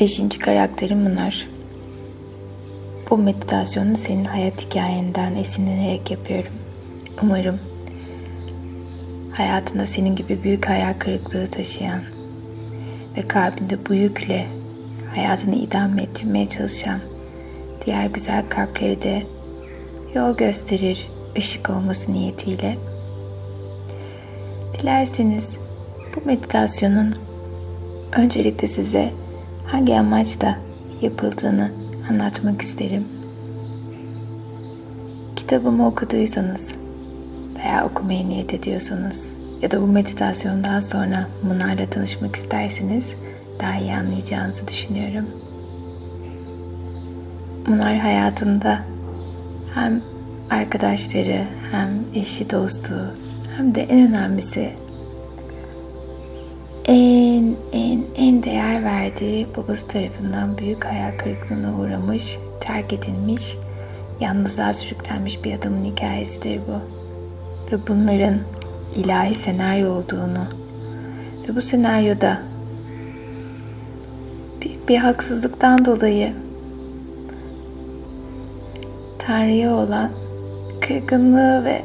Beşinci karakterim bunlar. Bu meditasyonu senin hayat hikayenden esinlenerek yapıyorum. Umarım hayatında senin gibi büyük hayal kırıklığı taşıyan ve kalbinde bu yükle hayatını idame ettirmeye çalışan diğer güzel kalpleri de yol gösterir, ışık olması niyetiyle. Dilerseniz bu meditasyonun öncelikle size hangi amaçla yapıldığını anlatmak isterim. Kitabımı okuduysanız veya okumaya niyet ediyorsanız ya da bu meditasyondan sonra bunlarla tanışmak isterseniz daha iyi anlayacağınızı düşünüyorum. Bunlar hayatında hem arkadaşları hem eşi dostu hem de en önemlisi verdiği babası tarafından büyük hayal kırıklığına uğramış, terk edilmiş, yalnızlığa sürüklenmiş bir adamın hikayesidir bu. Ve bunların ilahi senaryo olduğunu ve bu senaryoda büyük bir haksızlıktan dolayı Tanrı'ya olan kırgınlığı ve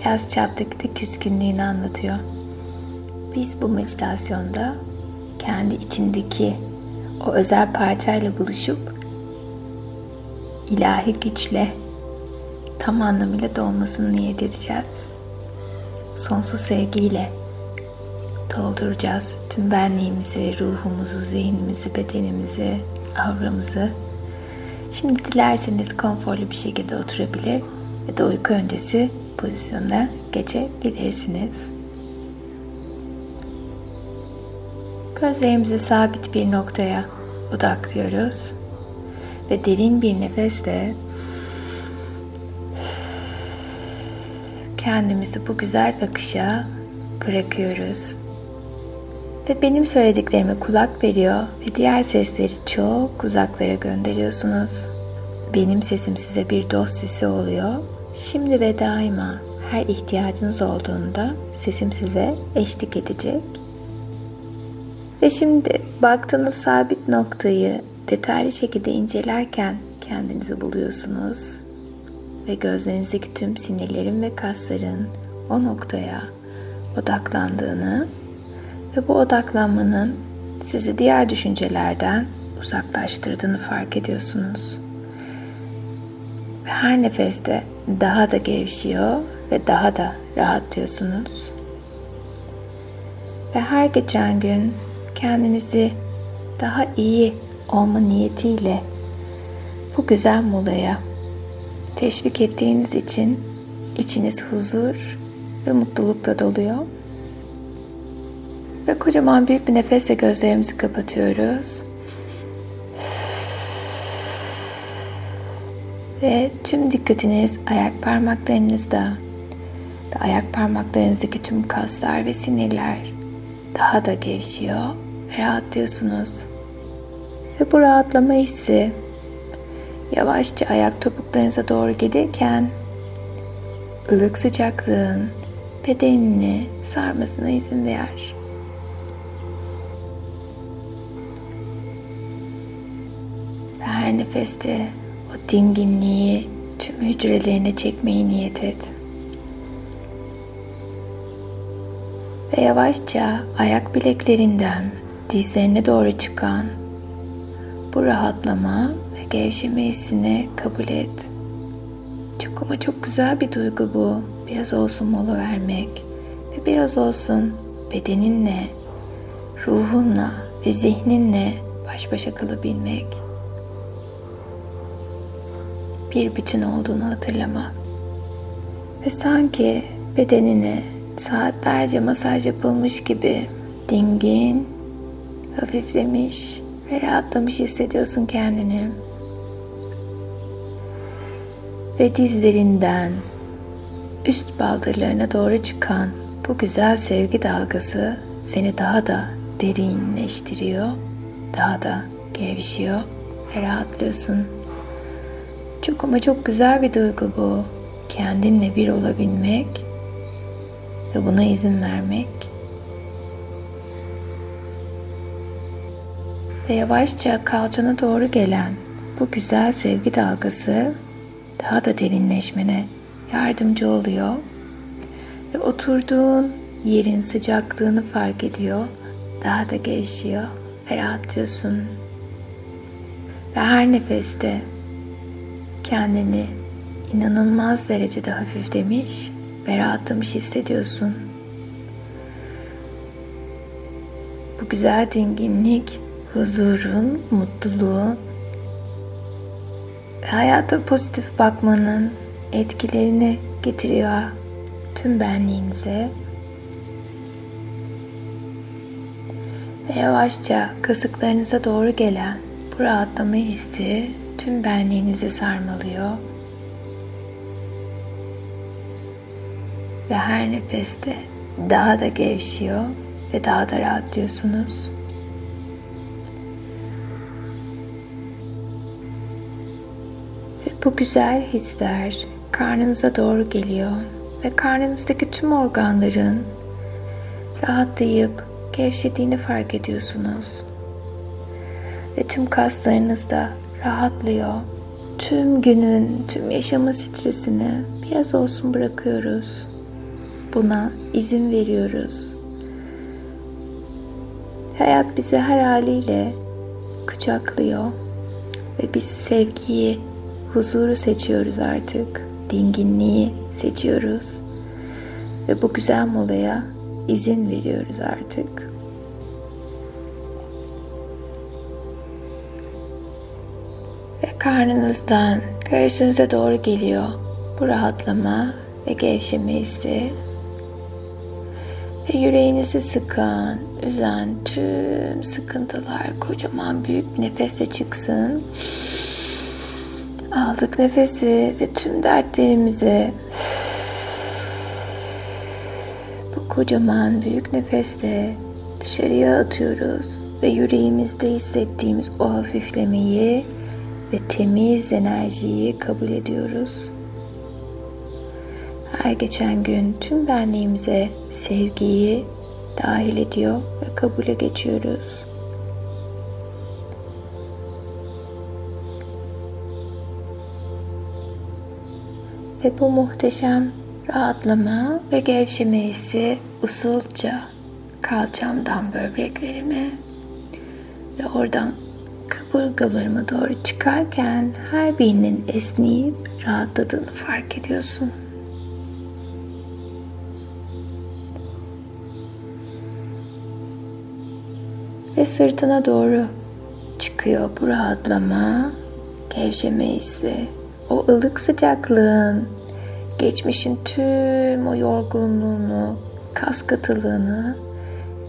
biraz çaptaki de küskünlüğünü anlatıyor. Biz bu meditasyonda kendi içindeki o özel parçayla buluşup ilahi güçle tam anlamıyla dolmasını niyet edeceğiz. Sonsuz sevgiyle dolduracağız tüm benliğimizi, ruhumuzu, zihnimizi, bedenimizi, avramızı. Şimdi dilerseniz konforlu bir şekilde oturabilir ve de uyku öncesi pozisyonda geçebilirsiniz. Gözlerimizi sabit bir noktaya odaklıyoruz ve derin bir nefesle kendimizi bu güzel akışa bırakıyoruz. Ve benim söylediklerime kulak veriyor ve diğer sesleri çok uzaklara gönderiyorsunuz. Benim sesim size bir dost sesi oluyor. Şimdi ve daima her ihtiyacınız olduğunda sesim size eşlik edecek. Ve şimdi baktığınız sabit noktayı detaylı şekilde incelerken kendinizi buluyorsunuz. Ve gözlerinizdeki tüm sinirlerin ve kasların o noktaya odaklandığını ve bu odaklanmanın sizi diğer düşüncelerden uzaklaştırdığını fark ediyorsunuz. Ve her nefeste daha da gevşiyor ve daha da rahatlıyorsunuz. Ve her geçen gün kendinizi daha iyi olma niyetiyle bu güzel molaya teşvik ettiğiniz için içiniz huzur ve mutlulukla doluyor. Ve kocaman büyük bir nefesle gözlerimizi kapatıyoruz. Ve tüm dikkatiniz ayak parmaklarınızda ve ayak parmaklarınızdaki tüm kaslar ve sinirler daha da gevşiyor rahatlıyorsunuz. Ve bu rahatlama hissi yavaşça ayak topuklarınıza doğru gelirken ılık sıcaklığın bedenini sarmasına izin ver. Ve her nefeste o dinginliği tüm hücrelerine çekmeyi niyet et. Ve yavaşça ayak bileklerinden dizlerine doğru çıkan bu rahatlama ve gevşeme hissini kabul et. Çok ama çok güzel bir duygu bu. Biraz olsun mola vermek ve biraz olsun bedeninle, ruhunla ve zihninle baş başa kalabilmek. Bir bütün olduğunu hatırlamak. Ve sanki bedenine saatlerce masaj yapılmış gibi dingin, hafiflemiş ve rahatlamış hissediyorsun kendini. Ve dizlerinden üst baldırlarına doğru çıkan bu güzel sevgi dalgası seni daha da derinleştiriyor, daha da gevşiyor ve rahatlıyorsun. Çok ama çok güzel bir duygu bu. Kendinle bir olabilmek ve buna izin vermek. Ve yavaşça kalçana doğru gelen bu güzel sevgi dalgası daha da derinleşmene yardımcı oluyor. Ve oturduğun yerin sıcaklığını fark ediyor. Daha da gevşiyor ve rahatlıyorsun. Ve her nefeste kendini inanılmaz derecede hafiflemiş ve rahatlamış hissediyorsun. Bu güzel dinginlik, huzurun, mutluluğun ve hayata pozitif bakmanın etkilerini getiriyor tüm benliğinize. Ve yavaşça kasıklarınıza doğru gelen bu rahatlama hissi tüm benliğinizi sarmalıyor. Ve her nefeste daha da gevşiyor ve daha da rahatlıyorsunuz. Bu güzel hisler karnınıza doğru geliyor ve karnınızdaki tüm organların rahatlayıp gevşediğini fark ediyorsunuz. Ve tüm kaslarınız da rahatlıyor. Tüm günün, tüm yaşama stresini biraz olsun bırakıyoruz. Buna izin veriyoruz. Hayat bizi her haliyle kucaklıyor ve biz sevgiyi, huzuru seçiyoruz artık. Dinginliği seçiyoruz. Ve bu güzel molaya izin veriyoruz artık. Ve karnınızdan göğsünüze doğru geliyor bu rahatlama ve gevşeme hissi. Ve yüreğinizi sıkan, üzen tüm sıkıntılar kocaman büyük bir nefesle çıksın. Aldık nefesi ve tüm dertlerimizi bu kocaman büyük nefesle dışarıya atıyoruz ve yüreğimizde hissettiğimiz o hafiflemeyi ve temiz enerjiyi kabul ediyoruz. Her geçen gün tüm benliğimize sevgiyi dahil ediyor ve kabule geçiyoruz. Ve bu muhteşem rahatlama ve gevşeme hissi usulca kalçamdan böbreklerime ve oradan kaburgalarıma doğru çıkarken her birinin esneyip rahatladığını fark ediyorsun. Ve sırtına doğru çıkıyor bu rahatlama, gevşeme hissi. O ılık sıcaklığın, geçmişin tüm o yorgunluğunu, kas katılığını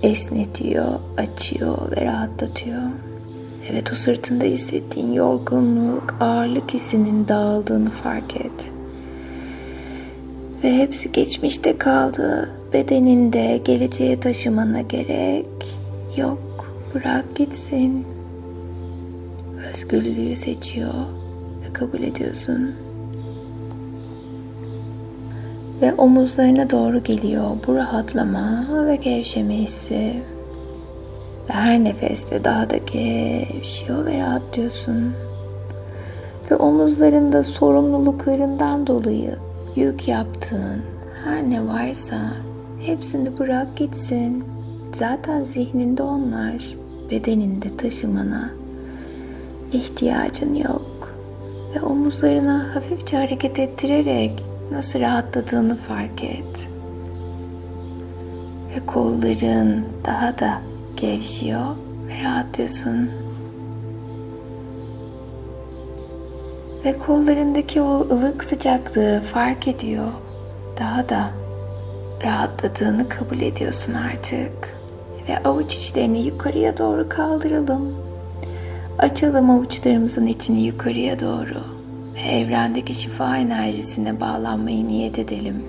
esnetiyor, açıyor ve rahatlatıyor. Evet o sırtında hissettiğin yorgunluk, ağırlık hissinin dağıldığını fark et. Ve hepsi geçmişte kaldı. Bedeninde geleceğe taşımana gerek yok. Bırak gitsin. Özgürlüğü seçiyor kabul ediyorsun. Ve omuzlarına doğru geliyor bu rahatlama ve gevşeme hissi. Ve her nefeste daha da gevşiyor ve rahatlıyorsun. Ve omuzlarında sorumluluklarından dolayı yük yaptığın her ne varsa hepsini bırak gitsin. Zaten zihninde onlar, bedeninde taşımana ihtiyacın yok. Ve omuzlarına hafifçe hareket ettirerek nasıl rahatladığını fark et. Ve kolların daha da gevşiyor ve rahatlıyorsun. Ve kollarındaki o ılık sıcaklığı fark ediyor. Daha da rahatladığını kabul ediyorsun artık. Ve avuç içlerini yukarıya doğru kaldıralım. Açalım avuçlarımızın içini yukarıya doğru ve evrendeki şifa enerjisine bağlanmayı niyet edelim.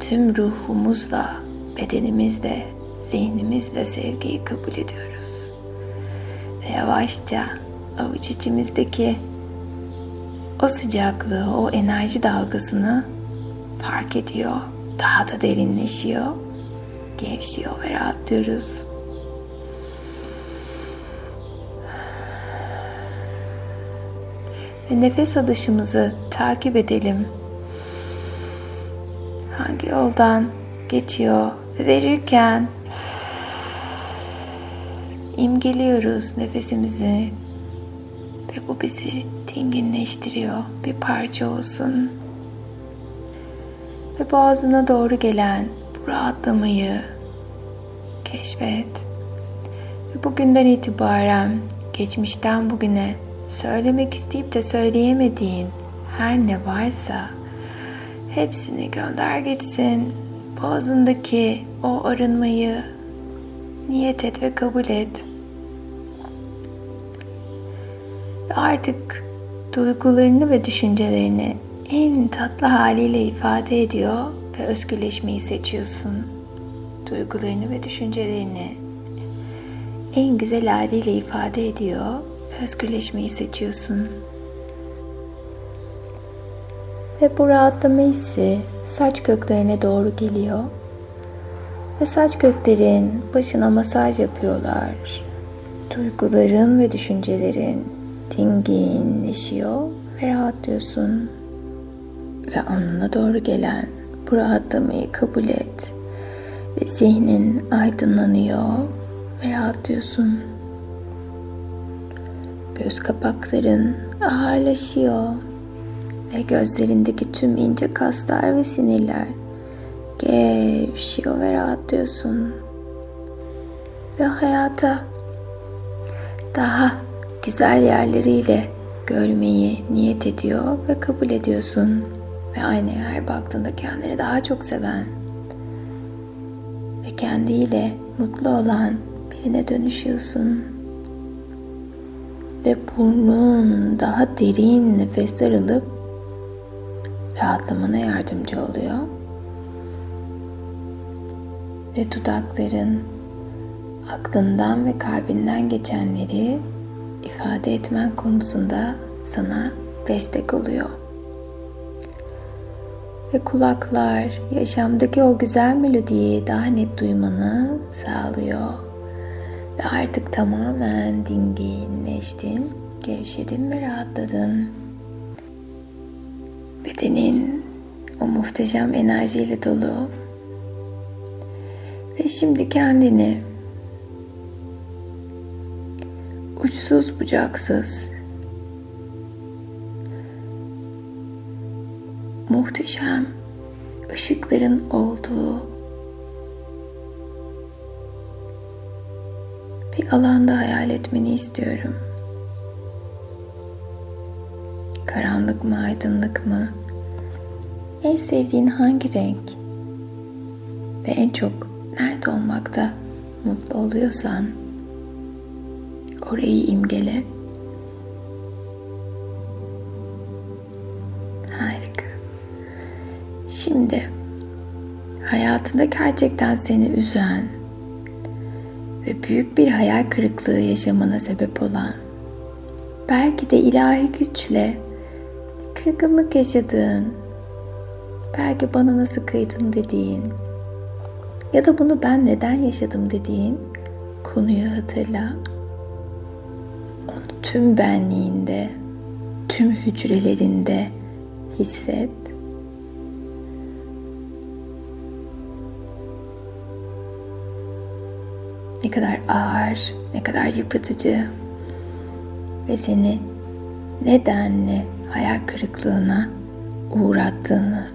Tüm ruhumuzla, bedenimizle, zihnimizle sevgiyi kabul ediyoruz. Ve yavaşça avuç içimizdeki o sıcaklığı, o enerji dalgasını fark ediyor. Daha da derinleşiyor. Gevşiyor ve rahatlıyoruz. Ve nefes alışımızı takip edelim. Hangi yoldan geçiyor ve verirken imgeliyoruz nefesimizi ve bu bizi dinginleştiriyor. Bir parça olsun. Ve boğazına doğru gelen bu rahatlamayı keşfet. Ve bugünden itibaren geçmişten bugüne söylemek isteyip de söyleyemediğin her ne varsa hepsini gönder gitsin. Boğazındaki o arınmayı niyet et ve kabul et. Ve artık duygularını ve düşüncelerini en tatlı haliyle ifade ediyor ve özgürleşmeyi seçiyorsun. Duygularını ve düşüncelerini en güzel haliyle ifade ediyor özgürleşmeyi seçiyorsun. Ve bu rahatlama hissi saç köklerine doğru geliyor. Ve saç köklerin başına masaj yapıyorlar. Duyguların ve düşüncelerin dinginleşiyor ve rahatlıyorsun. Ve alnına doğru gelen bu rahatlamayı kabul et. Ve zihnin aydınlanıyor ve rahatlıyorsun. Göz kapakların ağırlaşıyor ve gözlerindeki tüm ince kaslar ve sinirler gevşiyor ve rahatlıyorsun. Ve hayata daha güzel yerleriyle görmeyi niyet ediyor ve kabul ediyorsun. Ve aynaya her baktığında kendini daha çok seven ve kendiyle mutlu olan birine dönüşüyorsun. Ve burnun daha derin nefesler alıp rahatlamana yardımcı oluyor. Ve dudakların aklından ve kalbinden geçenleri ifade etmen konusunda sana destek oluyor. Ve kulaklar yaşamdaki o güzel melodiyi daha net duymanı sağlıyor. Ve artık tamamen dinginleştin, gevşedin ve rahatladın. Bedenin o muhteşem enerjiyle dolu. Ve şimdi kendini uçsuz bucaksız muhteşem ışıkların olduğu bir alanda hayal etmeni istiyorum. Karanlık mı, aydınlık mı? En sevdiğin hangi renk? Ve en çok nerede olmakta mutlu oluyorsan orayı imgele. Harika. Şimdi hayatında gerçekten seni üzen ve büyük bir hayal kırıklığı yaşamana sebep olan belki de ilahi güçle kırgınlık yaşadığın belki bana nasıl kıydın dediğin ya da bunu ben neden yaşadım dediğin konuyu hatırla. Onu tüm benliğinde, tüm hücrelerinde hisset. Ne kadar ağır, ne kadar yıpratıcı ve seni nedenle hayal kırıklığına uğrattığını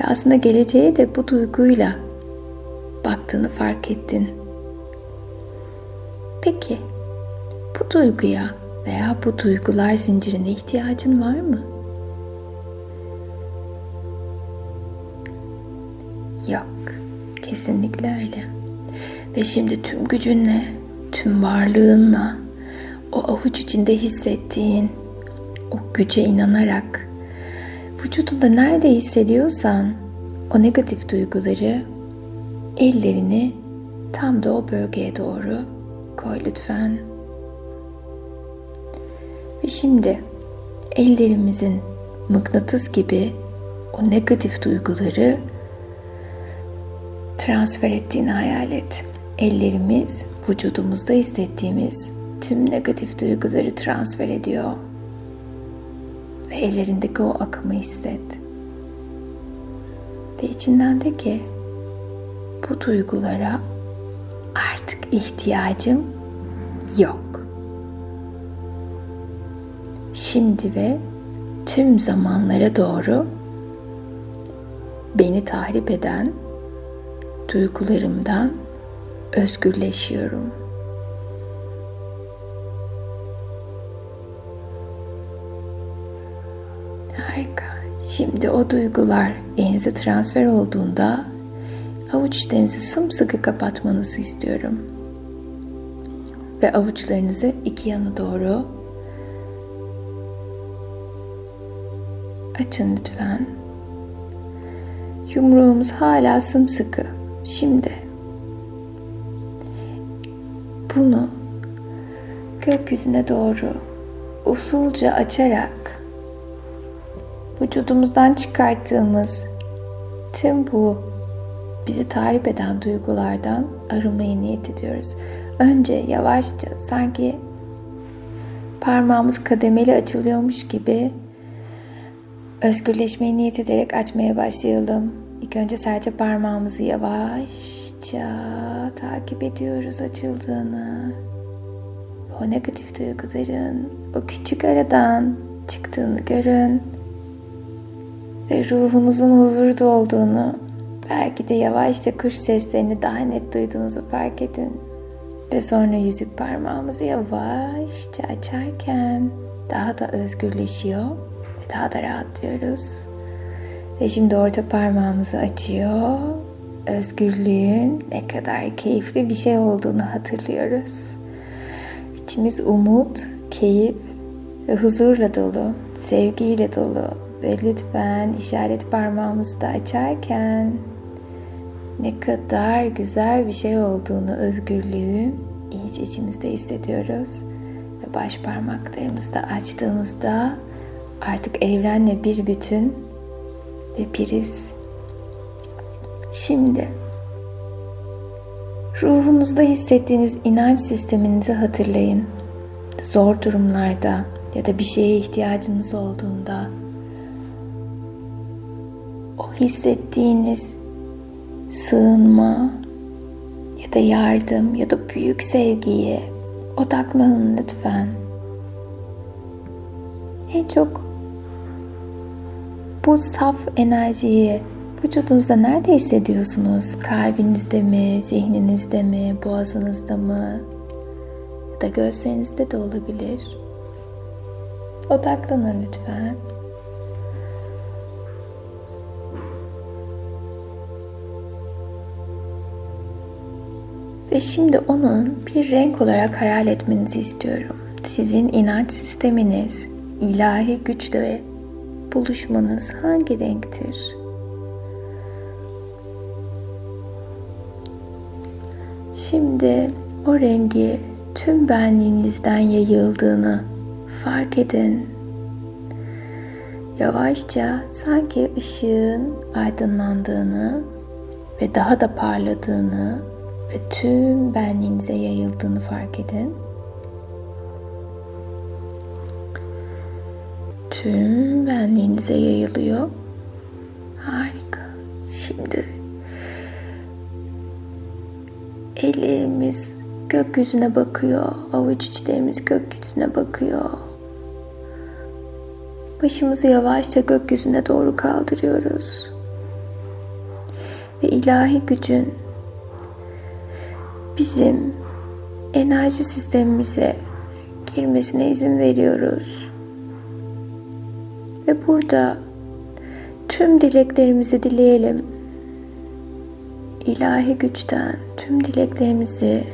ve aslında geleceğe de bu duyguyla baktığını fark ettin. Peki bu duyguya veya bu duygular zincirine ihtiyacın var mı? Yok, kesinlikle öyle. Ve şimdi tüm gücünle, tüm varlığınla o avuç içinde hissettiğin o güce inanarak vücudunda nerede hissediyorsan o negatif duyguları ellerini tam da o bölgeye doğru koy lütfen. Ve şimdi ellerimizin mıknatıs gibi o negatif duyguları transfer ettiğini hayal et. Ellerimiz vücudumuzda hissettiğimiz tüm negatif duyguları transfer ediyor ve ellerindeki o akımı hisset. Ve içinden de ki bu duygulara artık ihtiyacım yok. Şimdi ve tüm zamanlara doğru beni tahrip eden duygularımdan özgürleşiyorum. Harika. Şimdi o duygular elinize transfer olduğunda avuçlarınızı sımsıkı kapatmanızı istiyorum. Ve avuçlarınızı iki yana doğru açın lütfen. Yumruğumuz hala sımsıkı. Şimdi bunu gökyüzüne doğru usulca açarak vücudumuzdan çıkarttığımız tüm bu bizi tarif eden duygulardan arınmayı niyet ediyoruz. Önce yavaşça sanki parmağımız kademeli açılıyormuş gibi özgürleşmeyi niyet ederek açmaya başlayalım. İlk önce sadece parmağımızı yavaşça takip ediyoruz açıldığını. O negatif duyguların o küçük aradan çıktığını görün. Ve ruhunuzun huzurda olduğunu, belki de yavaşça kuş seslerini daha net duyduğunuzu fark edin. Ve sonra yüzük parmağımızı yavaşça açarken daha da özgürleşiyor ve daha da rahatlıyoruz. Ve şimdi orta parmağımızı açıyor. Özgürlüğün ne kadar keyifli bir şey olduğunu hatırlıyoruz. İçimiz umut, keyif ve huzurla dolu, sevgiyle dolu ve lütfen işaret parmağımızı da açarken ne kadar güzel bir şey olduğunu, özgürlüğün iyice içimizde hissediyoruz. Ve baş parmaklarımızı da açtığımızda artık evrenle bir bütün ve biriz. Şimdi ruhunuzda hissettiğiniz inanç sisteminizi hatırlayın. Zor durumlarda ya da bir şeye ihtiyacınız olduğunda o hissettiğiniz sığınma ya da yardım ya da büyük sevgiye odaklanın lütfen. En çok bu saf enerjiyi vücudunuzda nerede hissediyorsunuz? Kalbinizde mi, zihninizde mi, boğazınızda mı? Ya da gözlerinizde de olabilir. Odaklanın lütfen. Ve şimdi onu bir renk olarak hayal etmenizi istiyorum. Sizin inanç sisteminiz, ilahi güçle buluşmanız hangi renktir? Şimdi o rengi tüm benliğinizden yayıldığını fark edin. Yavaşça sanki ışığın aydınlandığını ve daha da parladığını ve tüm benliğinize yayıldığını fark edin. Tüm benliğinize yayılıyor. Harika. Şimdi ellerimiz gökyüzüne bakıyor. Avuç içlerimiz gökyüzüne bakıyor. Başımızı yavaşça gökyüzüne doğru kaldırıyoruz. Ve ilahi gücün bizim enerji sistemimize girmesine izin veriyoruz. Ve burada tüm dileklerimizi dileyelim. İlahi güçten tüm dileklerimizi,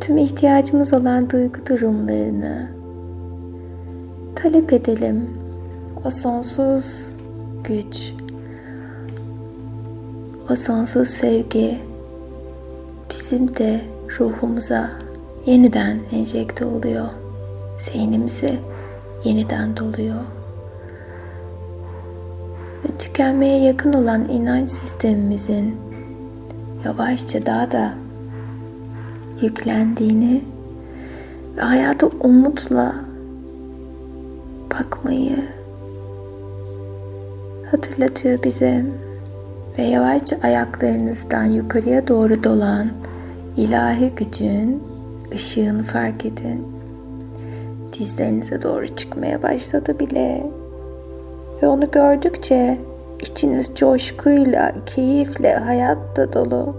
tüm ihtiyacımız olan duygu durumlarını talep edelim. O sonsuz güç, o sonsuz sevgi bizim de ruhumuza yeniden enjekte oluyor. Zihnimizi yeniden doluyor. Ve tükenmeye yakın olan inanç sistemimizin yavaşça daha da yüklendiğini ve hayata umutla bakmayı hatırlatıyor bize. Ve yavaşça ayaklarınızdan yukarıya doğru dolan ilahi gücün ışığını fark edin. Dizlerinize doğru çıkmaya başladı bile. Ve onu gördükçe içiniz coşkuyla, keyifle, hayatla dolu,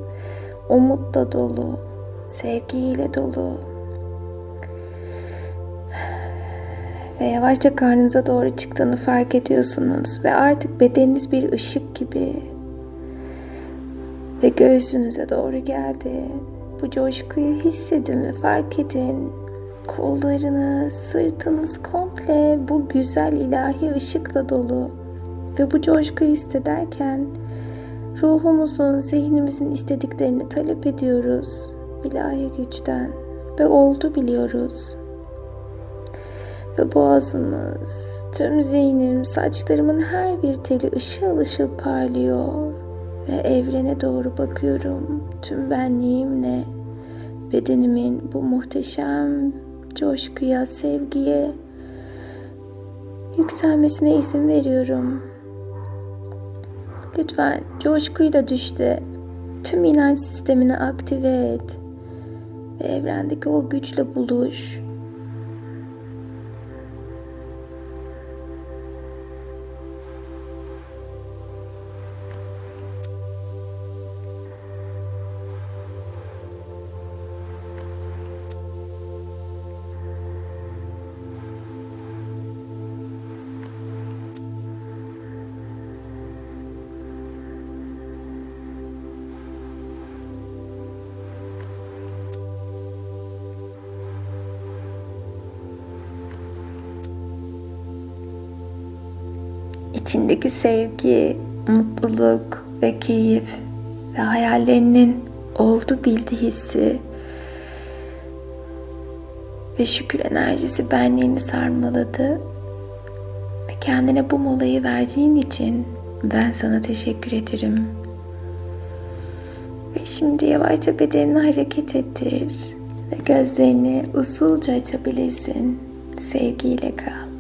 umutla dolu, sevgiyle dolu. Ve yavaşça karnınıza doğru çıktığını fark ediyorsunuz ve artık bedeniniz bir ışık gibi ve göğsünüze doğru geldi. Bu coşkuyu hissedin ve fark edin. Kollarınız, sırtınız komple bu güzel ilahi ışıkla dolu. Ve bu coşkuyu hissederken ruhumuzun, zihnimizin istediklerini talep ediyoruz ilahi güçten ve oldu biliyoruz. Ve boğazımız, tüm zihnim, saçlarımın her bir teli ışıl ışıl parlıyor ve evrene doğru bakıyorum tüm benliğimle bedenimin bu muhteşem coşkuya, sevgiye yükselmesine izin veriyorum. Lütfen coşkuyla düşte. Tüm inanç sistemini aktive et. Ve evrendeki o güçle buluş. İçindeki sevgi, mutluluk ve keyif ve hayallerinin oldu bildi hissi ve şükür enerjisi benliğini sarmaladı ve kendine bu molayı verdiğin için ben sana teşekkür ederim. Ve şimdi yavaşça bedenini hareket ettir ve gözlerini usulca açabilirsin. Sevgiyle kal.